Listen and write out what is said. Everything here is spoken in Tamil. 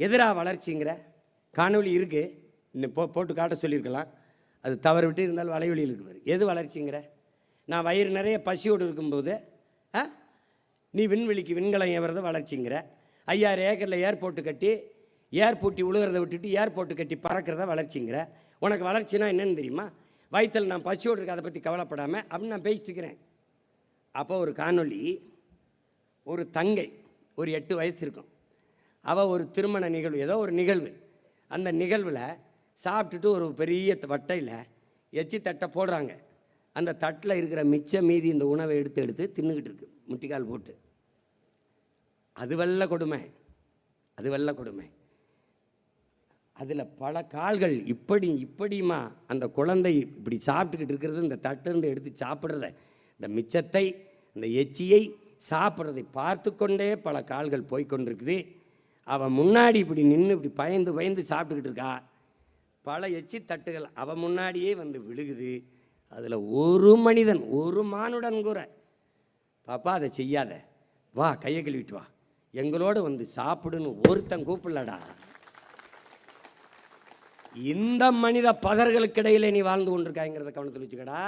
எதிராக வளர்ச்சிங்கிற காணொளி இருக்குது இன்னும் போ போட்டு காட்ட சொல்லியிருக்கலாம். அது தவறு விட்டு இருந்தாலும் வலைவெளியில் இருக்குது பாரு. எது வளர்ச்சிங்கிற? நான் வயிறு நிறைய பசியோடு இருக்கும்போது ஆ? நீ விண்வெளிக்கு விண்கலம் ஏவுறத வளர்ச்சிங்கிற. ஐயாயிரம் ஏக்கரில் ஏர்போர்ட்டு கட்டி ஏர்போர்ட்டி உழுகிறத விட்டுட்டு ஏர்போர்ட்டு கட்டி பறக்கிறத வளர்ச்சிங்கிற. உனக்கு வளர்ச்சினா என்னன்னு தெரியுமா? வயிற்றில் நான் பசியோடு இருக்க அதை பற்றி கவலைப்படாமல் அப்படின்னு நான் பேசிட்டுக்கிறேன் அப்போ ஒரு காணொளி ஒரு தங்கை ஒரு எட்டு வயசு இருக்கும். அவள் ஒரு திருமண நிகழ்வு ஏதோ ஒரு நிகழ்வு. அந்த நிகழ்வில் சாப்பிட்டுட்டு ஒரு பெரிய வட்டையில் எச்சி தட்டை போடுறாங்க. அந்த தட்டில் இருக்கிற மிச்ச மீதி இந்த உணவை எடுத்து எடுத்து தின்னுக்கிட்டு இருக்கு முட்டிக்கால் போட்டு. அது வெள்ள கொடுமை. அது வெள்ள கொடுமை. அதில் பல கால்கள் இப்படி இப்படியுமா அந்த குழந்தை இப்படி சாப்பிட்டுக்கிட்டு இருக்கிறது இந்த தட்டிலிருந்து எடுத்து சாப்பிட்றத இந்த மிச்சத்தை இந்த எச்சியை சாப்பிட்றதை பார்த்து கொண்டே பல கால்கள் போய்கொண்டிருக்குது அவன் முன்னாடி இப்படி நின்று இப்படி பயந்து பயந்து சாப்பிட்டுக்கிட்டு இருக்கா? பல எச்சி தட்டுகள் அவன் முன்னாடியே வந்து விழுகுது. அதில் ஒரு மனிதன் ஒரு மானுடன் கூட பாப்பா அதை செய்யாத. வா கையை கழுவிட்டு வா. எங்களோட வந்து சாப்பிடுன்னு ஒருத்தன் கூப்பிடலடா. இந்த மனித பதர்களுக்கிடையில் நீ வாழ்ந்து கொண்டிருக்காங்கிறத கவனத்தில் வச்சுக்கடா.